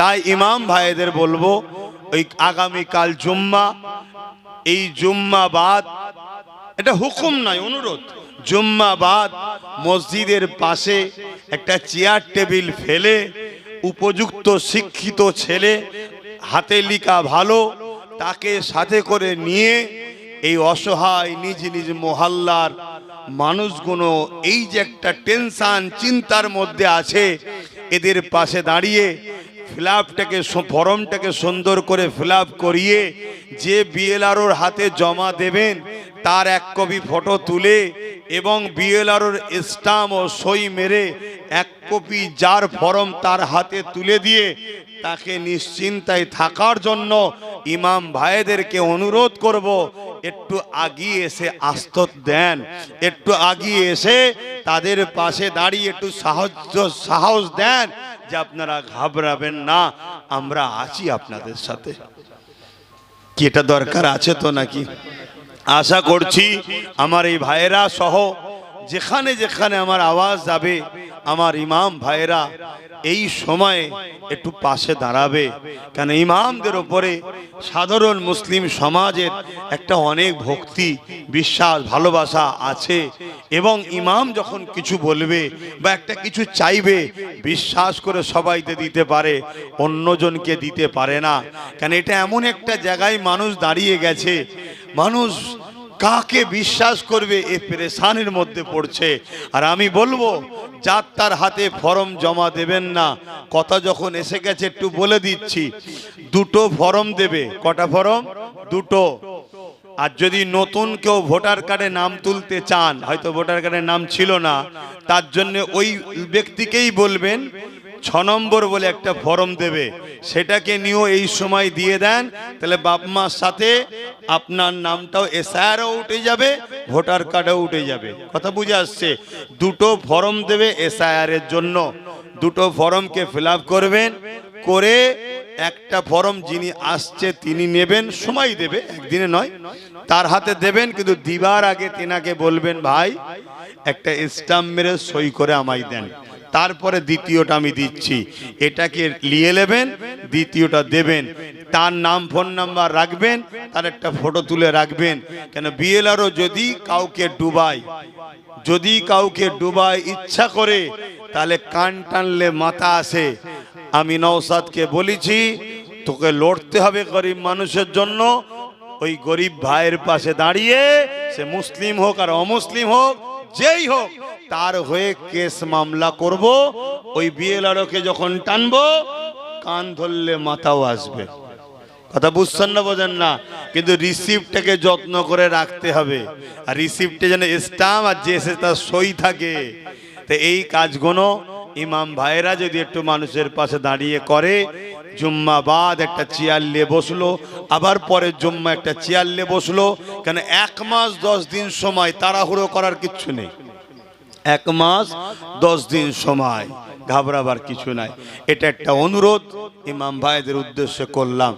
তাই ইমাম ভাইদের বলব, ওই আগামীকাল জুম্মা, এই জুম্মা বাদ, এটা হুকুম নয়, অনুরোধ। জুম্মা বাদ, মসজিদের পাশে একটা চেয়ার টেবিল ফেলে, উপযুক্ত শিক্ষিত ছেলে, হাতে লিখা ভালো, তাকে সাথে করে নিয়ে এই অসহায় নিজ নিজ মহল্লার মানুষগুলো, এই যে একটা টেনশান, চিন্তার মধ্যে আছে, এদের পাশে দাঁড়িয়ে ফিলাপটাকে ফর্মটাকে সুন্দর করে ফিল করিয়ে যে বিএলআরওর হাতে জমা দেবেন, তার এক কপি ফটো তুলে এবং বিএলআরওর স্টাম্প ও সই মেরে এক কপি যার ফর্ম তার হাতে তুলে দিয়ে তাকে নিশ্চিন্তায় থাকার জন্য ইমাম ভাইদেরকে অনুরোধ করব, একটু আগিয়ে এসে আস্তত দেন। একটু আগিয়ে এসে তাদের পাশে দাঁড়িয়ে একটু সাহায্য সাহস দেন। যে আপনারা ঘাবড়াবেন না, আমরা আছি আপনাদের সাথে। কি এটা দরকার আছে তো নাকি? আশা করছি আমার এই ভাইয়েরা সহ যেখানে যেখানে আমার আওয়াজ যাবে আমার ইমাম ভাইয়েরা, এই সময়ে একটু পাশে দাঁড়াবে। কেন ইমামদের ওপরে সাধারণ মুসলিম সমাজের একটা অনেক ভক্তি, বিশ্বাস, ভালোবাসা আছে এবং ইমাম যখন কিছু বলবে বা একটা কিছু চাইবে, বিশ্বাস করে সবাইতে দিতে পারে, অন্যজনকে দিতে পারে না। কেন এটা এমন একটা জায়গায় মানুষ দাঁড়িয়ে গেছে, মানুষ কাকে বিশ্বাস করবে এ পেরেশানির মধ্যে পড়ছে? আর আমি বলব, যার তার হাতে ফর্ম জমা দেবেন না। কথা যখন এসে গেছে, একটু বলে দিচ্ছি। দুটো ফর্ম দেবে। কটা ফর্ম? দুটো। আর যদি নতুন কেউ ভোটার কার্ডে নাম তুলতে চান, হয়তো ভোটার কার্ডে নাম ছিল না, তার জন্য ওই ব্যক্তিকেই বলবেন ছ নম্বর বলে একটা ফর্ম দেবে। সেটাকে নিয়েও এই সময় দিয়ে দেন। তাহলে বাপ মার সাথে আপনার নামটাও এসআরও উঠে যাবে, ভোটার কার্ডও উঠে যাবে। কথা বুঝে আসছে? দুটো ফর্ম দেবে এসআইআর এর জন্য। দুটো ফর্মকে ফিল করবেন, করে একটা ফর্ম যিনি আসছে তিনি নেবেন। সময় দেবে, একদিনে নয়। তার হাতে দেবেন, কিন্তু দিবার আগে তেনাকে বলবেন, ভাই, একটা স্টাম্প মেরে সই করে আমায় দেন। তারপরে দ্বিতীয়টা আমি দিচ্ছি। এটাকে নিয়ে নেবেন, দ্বিতীয়টা দেবেন। তার নাম, ফোন নাম্বার রাখবেন, তার একটা ফটো তুলে রাখবেন। কেন, বিএলআরও যদি কাউকে ডুবায়, যদি কাউকে ডুবায় ইচ্ছা করে, তাহলে কান টানলে মাথা আসে। আমি নওসাদকে বলেছি, তোকে লড়তে হবে গরিব মানুষের জন্য। ওই গরিব ভাইয়ের পাশে দাঁড়িয়ে সে মুসলিম হোক আর অমুসলিম হোক, যেই হোক তার হয়ে কেস মামলা করব, ওই বিএলআরওকে যখন টানবো, কান ধরলে মাথাও আসবে। কথা বুঝছেন না, বোঝেন না? কিন্তু রিসিপ্টটাকে যত্ন করে রাখতে হবে। আর রিসিপ্টে যেন স্টাম্প আর যে এসে তার সই থাকে। তো এই কাজগুলো ইমাম ভাইরা যদি একটু মানুষের পাশে দাঁড়িয়ে করে জুম্মা বাদ একটা চেয়ার নিয়ে বসল, আবার পরে জুম্মা একটা চেয়ার নিয়ে বসল, কেন এক মাস দশ দিন সময় তাড়াহুড়ো করার কিচ্ছু নেই। এক মাস, দশ দিন সময়। ঘাবড়াবার কিছু নাই। এটা একটা অনুরোধ ইমাম ভাইদের উদ্দেশ্যে করলাম।